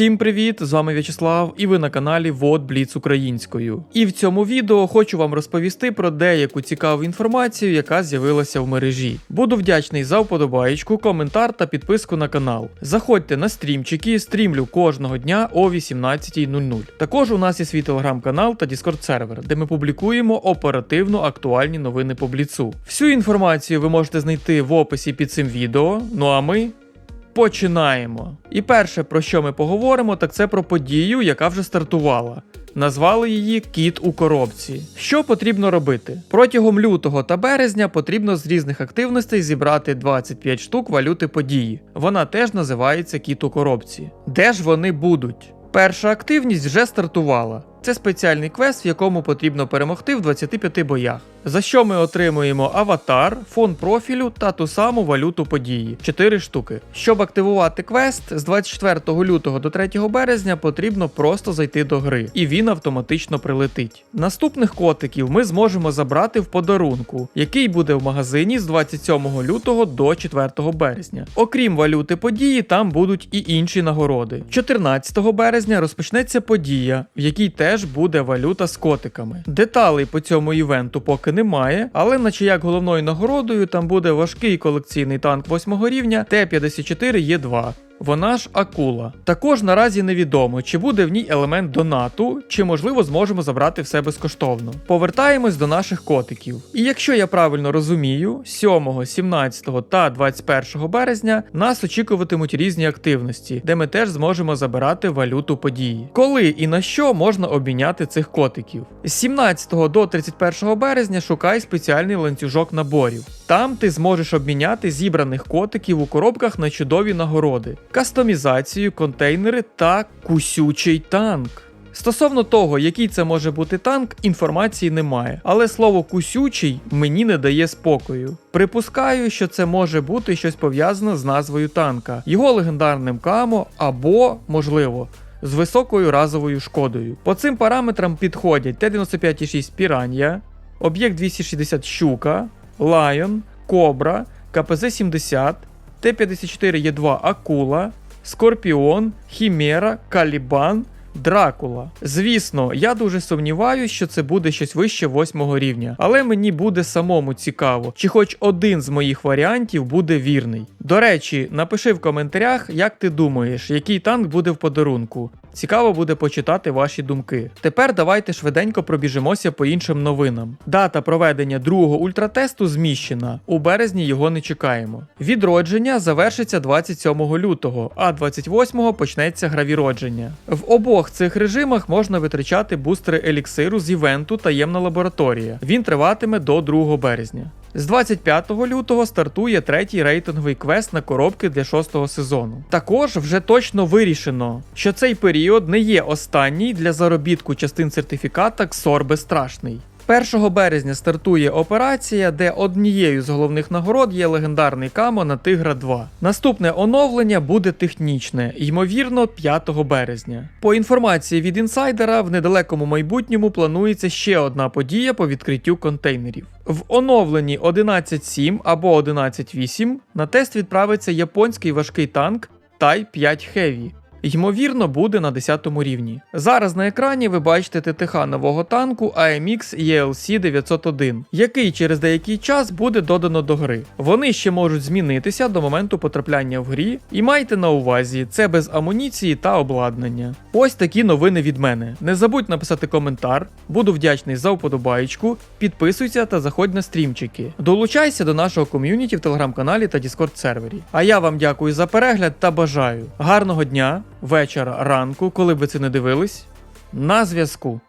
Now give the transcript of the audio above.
Всім привіт! З вами В'ячеслав, і ви на каналі Вот Бліц Українською. І в цьому відео хочу вам розповісти про деяку цікаву інформацію, яка з'явилася в мережі. Буду вдячний за вподобаєчку, коментар та підписку на канал. Заходьте на стрімчики, стрімлю кожного дня о 18.00. Також у нас є свій телеграм-канал та Discord сервер, де ми публікуємо оперативно актуальні новини по бліцу. Всю інформацію ви можете знайти в описі під цим відео. Ну а ми Починаємо. І перше, про що ми поговоримо, так це про подію, яка вже стартувала. Назвали її Кіт у коробці. Що потрібно робити? Протягом лютого та березня потрібно з різних активностей зібрати 25 штук валюти події. Вона теж називається Кіт у коробці. Де ж вони будуть? Перша активність вже стартувала. Це спеціальний квест, в якому потрібно перемогти в 25 боях. За що ми отримуємо аватар, фон профілю та ту саму валюту події 4 штуки. Щоб активувати квест, з 24 лютого до 3 березня потрібно просто зайти до гри, і він автоматично прилетить. Наступних котиків ми зможемо забрати в подарунку, який буде в магазині з 27 лютого до 4 березня. Окрім валюти події, там будуть і інші нагороди. 14 березня розпочнеться подія, в якій теж буде валюта з котиками. Деталей по цьому івенту поки немає, але наче як головною нагородою там буде важкий колекційний танк 8 рівня Т-54Е2. Вона ж акула. Також наразі невідомо, чи буде в ній елемент донату, чи можливо зможемо забрати все безкоштовно. Повертаємось до наших котиків. І якщо я правильно розумію, 7, 17 та 21 березня нас очікуватимуть різні активності, де ми теж зможемо забирати валюту події. Коли і на що можна обміняти цих котиків? З 17 до 31 березня шукай спеціальний ланцюжок наборів. Там ти зможеш обміняти зібраних котиків у коробках на чудові нагороди, кастомізацію, контейнери та кусючий танк. Стосовно того, який це може бути танк, інформації немає, але слово кусючий мені не дає спокою. Припускаю, що це може бути щось пов'язане з назвою танка, його легендарним камо або, можливо, з високою разовою шкодою. По цим параметрам підходять Т-95,6 Піранія, об'єкт 260 Щука, Lion, Кобра, КПЗ-70, Т-54Е2 Акула, Скорпіон, Хімера, Калібан, Дракула. Звісно, я дуже сумніваюся, що це буде щось вище восьмого рівня, але мені буде самому цікаво, чи хоч один з моїх варіантів буде вірний. До речі, напиши в коментарях, як ти думаєш, який танк буде в подарунку. Цікаво буде почитати ваші думки. Тепер давайте швиденько пробіжимося по іншим новинам. Дата проведення другого ультратесту зміщена. У березні його не чекаємо. Відродження завершиться 27 лютого, а 28 почнеться гравіродження. В обох цих режимах можна витрачати бустери еліксиру з івенту Таємна лабораторія. Він триватиме до 2 березня. З 25 лютого стартує третій рейтинговий квест на коробки для шостого сезону. Також вже точно вирішено, що цей період не є останній для заробітку частин сертифіката Ксор Безстрашний. 1 березня стартує операція, де однією з головних нагород є легендарний камо на Тигра 2. Наступне оновлення буде технічне, ймовірно, 5 березня. По інформації від інсайдера, в недалекому майбутньому планується ще одна подія по відкриттю контейнерів. В оновленні 11.7 або 11.8 на тест відправиться японський важкий танк Type 5 Heavy. Ймовірно, буде на 10 рівні. Зараз на екрані ви бачите ТТХ нового танку AMX ELC 901, який через деякий час буде додано до гри. Вони ще можуть змінитися до моменту потрапляння в грі, і майте на увазі, це без амуніції та обладнання. Ось такі новини від мене. Не забудь написати коментар, буду вдячний за вподобаєчку, підписуйся та заходь на стрімчики. Долучайся до нашого ком'юніті в телеграм-каналі та Discord сервері. А я вам дякую за перегляд та бажаю гарного дня вечора, ранку, коли ви це не дивились. На зв'язку.